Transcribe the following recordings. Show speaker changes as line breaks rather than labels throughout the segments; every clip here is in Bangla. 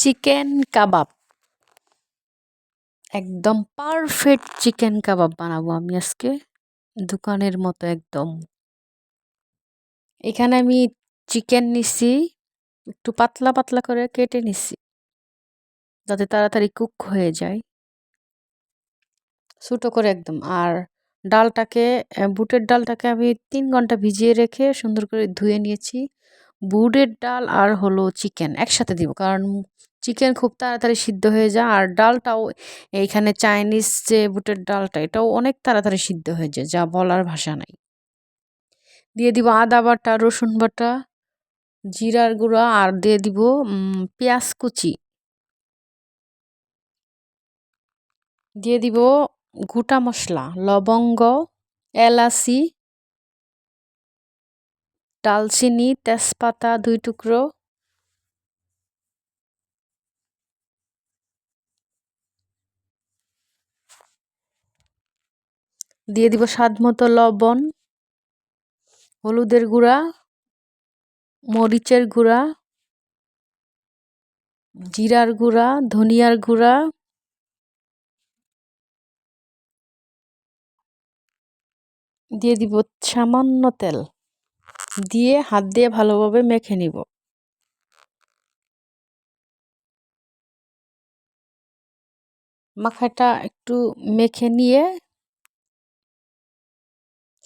চিকেন কাবাব। একদম পারফেক্ট চিকেন কাবাব বানাবো আমি আজকে। দোকানের মতো একদম। এখানে আমি চিকেন নিছি, একটু পাতলা পাতলা করে কেটে নিছি, যাতে তাড়াতাড়ি কুক হয়ে যায়। ছোটো করে একদম, আর ডালটাকে বুটের ডালটাকে আমি তিন ঘণ্টা ভিজিয়ে রেখে সুন্দর করে ধুয়ে নিয়েছি। বুটের ডাল আর হলো চিকেন, একসাথে দিব, কারণ চিকেন খুব তাড়াতাড়ি সিদ্ধ হয়ে যায়। আর ডালটাও, এইখানে চাইনিজ যে বুটের ডালটা, এটাও অনেক তাড়াতাড়ি সিদ্ধ হয়ে যায়, যা বলার ভাষা নাই। দিয়ে দিব আদা বাটা, রসুন বাটা, জিরার গুঁড়া, আর দিয়ে দিব পেঁয়াজ কুচি। দিয়ে দিব গোটা মশলা, লবঙ্গ, এলাচি, ডালচিনি, তেজপাতা দুই টুকরো। দিয়ে দিব স্বাদ মতো লবণ, হলুদের গুঁড়া, মরিচের গুঁড়া, জিরার গুঁড়া, ধনিয়ার গুঁড়া, দিয়ে দিব সামান্য তেল। দিয়ে হাত দিয়ে ভালোভাবে মেখে নিব। মাখাটা একটু মেখে নিয়ে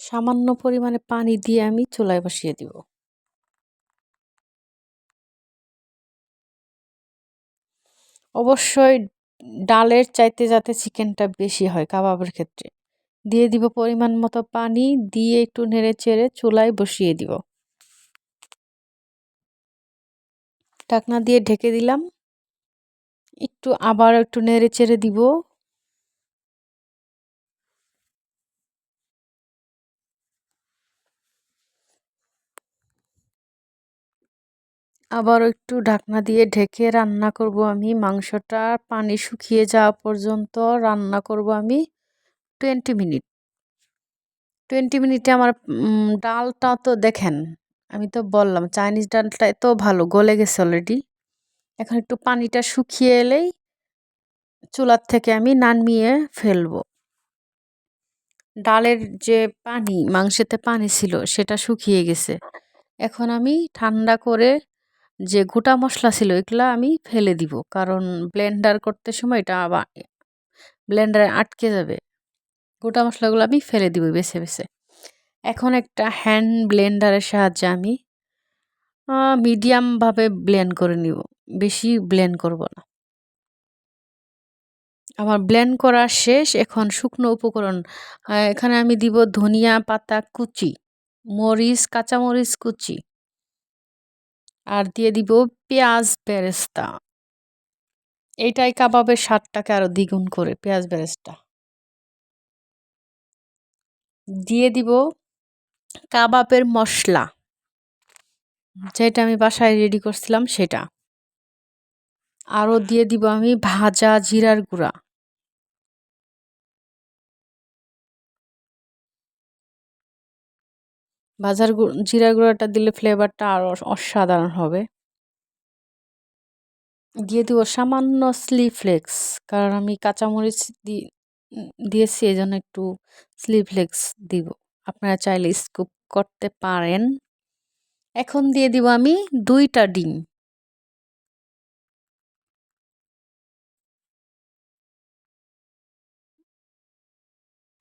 সামান্য পরিমাণে পানি দিয়ে আমি চুলায় বসিয়ে দিব। অবশ্যই ডালের চাইতে যাতে চিকেনটা বেশি হয় কাবাবের ক্ষেত্রে। দিয়ে দিব পরিমাণ মতো পানি, দিয়ে একটু নেড়ে চেড়ে চুলায় বসিয়ে দিব। ঢাকনা দিয়ে ঢেকে দিলাম। একটু আবার একটু নেড়ে চেড়ে দিব। আবার একটু ঢাকনা দিয়ে ঢেকে রান্না করব আমি। মাংসটা পানি শুকিয়ে যাওয়া পর্যন্ত রান্না করব আমি টোয়েন্টি মিনিট টোয়েন্টি মিনিটে আমার ডালটা তো দেখেন, আমি তো বললাম চাইনিজ ডালটা এত ভালো, গলে গেছে অলরেডি এখন একটু পানিটা শুকিয়ে এলেই চুলার থেকে আমি নামিয়ে ফেলব। ডালের যে পানি, মাংসেতে পানি ছিল, সেটা শুকিয়ে গেছে। এখন আমি ঠান্ডা করে যে গোটা মশলা ছিল, এগুলো আমি ফেলে দিব। কারণ ব্লেন্ডার করতে সময় এটা আবার ব্লেন্ডারে আটকে যাবে। গোটা মশলাগুলো আমি ফেলে দিব বেছে বেছে। এখন একটা হ্যান্ড ব্লেন্ডারের সাহায্যে আমি মিডিয়ামভাবে ব্লেন্ড করে নিব। বেশি ব্লেন্ড করব না। আমার ব্লেন্ড করা শেষ। এখন শুকনো উপকরণ এখানে আমি দিব ধনিয়া পাতা কুচি, মরিচ, কাঁচামরিচ কুচি। আর দিয়ে দিব পেঁয়াজ বেরেস্তা। এইটাই কাবাবের স্বাদটাকে আরও দ্বিগুণ করে, পেঁয়াজ বেরেস্তা। দিয়ে দিব কাবাবের মশলা। যেটা আমি বাসায় রেডি করছিলাম সেটা। আরও দিয়ে দিব আমি ভাজা জিরার গুঁড়া। ভাজার জিরা গুঁড়াটা দিলে ফ্লেভারটা আরও অসাধারণ হবে। দিয়ে দিব সামান্য স্লি ফ্লেক্স কারণ আমি কাঁচামরিচ দিয়েছি এই জন্য একটু স্লি ফ্লেক্স দিব। আপনারা চাইলে স্কুপ করতে পারেন। এখন দিয়ে দিব আমি দুইটা ডিম।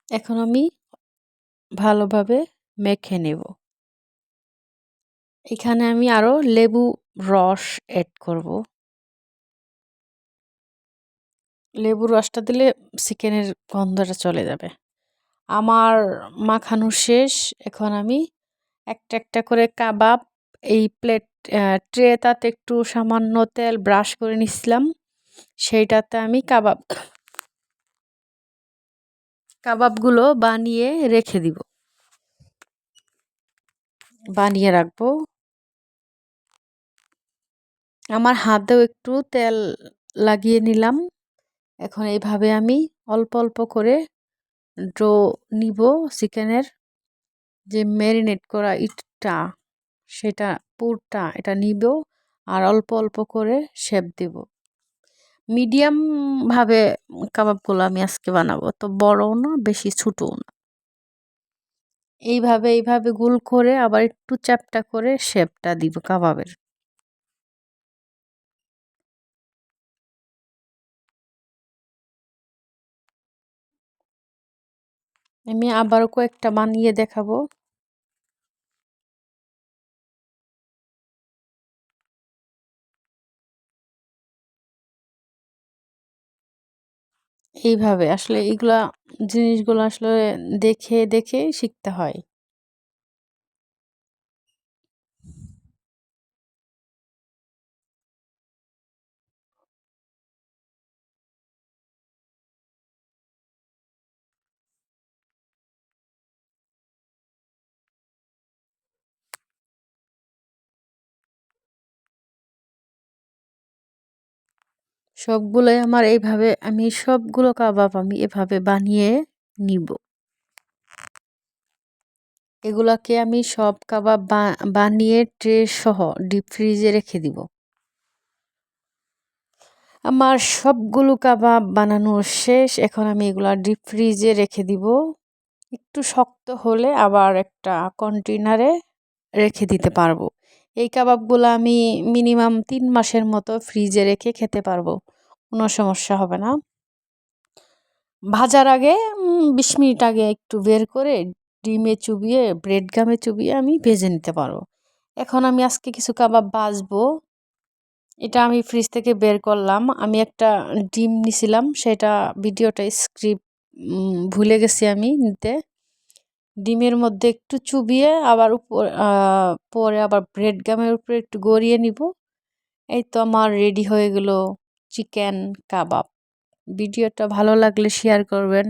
এখন আমি ভালোভাবে মেখে নেব। এখানে আমি আরও লেবু রস অ্যাড করব। লেবু রসটা দিলে চিকেনের গন্ধটা চলে যাবে। আমার মাখানো শেষ। এখন আমি একটা একটা করে কাবাব এই প্লেট ট্রেটাতে একটু সামান্য তেল ব্রাশ করে নিছিলাম। সেইটাতে আমি কাবাব, কাবাবগুলো বানিয়ে রেখে দিব। বানিয়ে রাখব। আমার হাতেও একটু তেল লাগিয়ে নিলাম। এখন এইভাবে আমি অল্প অল্প করে ড্রো নিব চিকেনের যে ম্যারিনেট করা ইটটা, সেটা পুরটা এটা নিব আর অল্প অল্প করে শেপ দেব। মিডিয়াম ভাবে কাবাবগুলো আমি আজকে বানাবো। তো বড়ও না, বেশি ছোটও না। এইভাবে এইভাবে গোল করে আবার একটু চ্যাপটা করে শেপটা দিব কাবাবের। আমি আবারও কয়েকটা বানিয়ে দেখাবো। এইভাবে আসলে এইগুলা জিনিসগুলো আসলে দেখে দেখে শিখতে হয়। সবগুলোই আমার এইভাবে আমি সবগুলো কাবাব আমি এভাবে বানিয়ে নিব। এগুলাকে আমি সব কাবাব বানিয়ে ট্রে সহ ডিপ ফ্রিজে রেখে দিব। আমার সবগুলো কাবাব বানানো শেষ, এখন আমি এগুলো ডিপ ফ্রিজে রেখে দিব। একটু শক্ত হলে আবার একটা কন্টেনারে রেখে দিতে পারব। এই কাবাবগুলো আমি মিনিমাম তিন মাসের মতো ফ্রিজে রেখে খেতে পারব। কোনো সমস্যা হবে না। ভাজার আগে বিশ মিনিট আগে একটু বের করে ডিমে চুবিয়ে, ব্রেড গামে চুবিয়ে আমি ভেজে নিতে পারব। এখন আমি আজকে কিছু কাবাব বাজবো এটা আমি ফ্রিজ থেকে বের করলাম। আমি একটা ডিম নিছিলাম, সেটা ভিডিওটা স্ক্রিপ্ট ভুলে গেছি আমি নিতে। ডিমের মধ্যে একটু চুবিয়ে আবার উপর পরে আবার ব্রেড গামের উপরে একটু গড়িয়ে নিব। এই তো আমার রেডি হয়ে গেল চিকেন কাবাব ভিডিওটা ভালো লাগলে শেয়ার করবেন।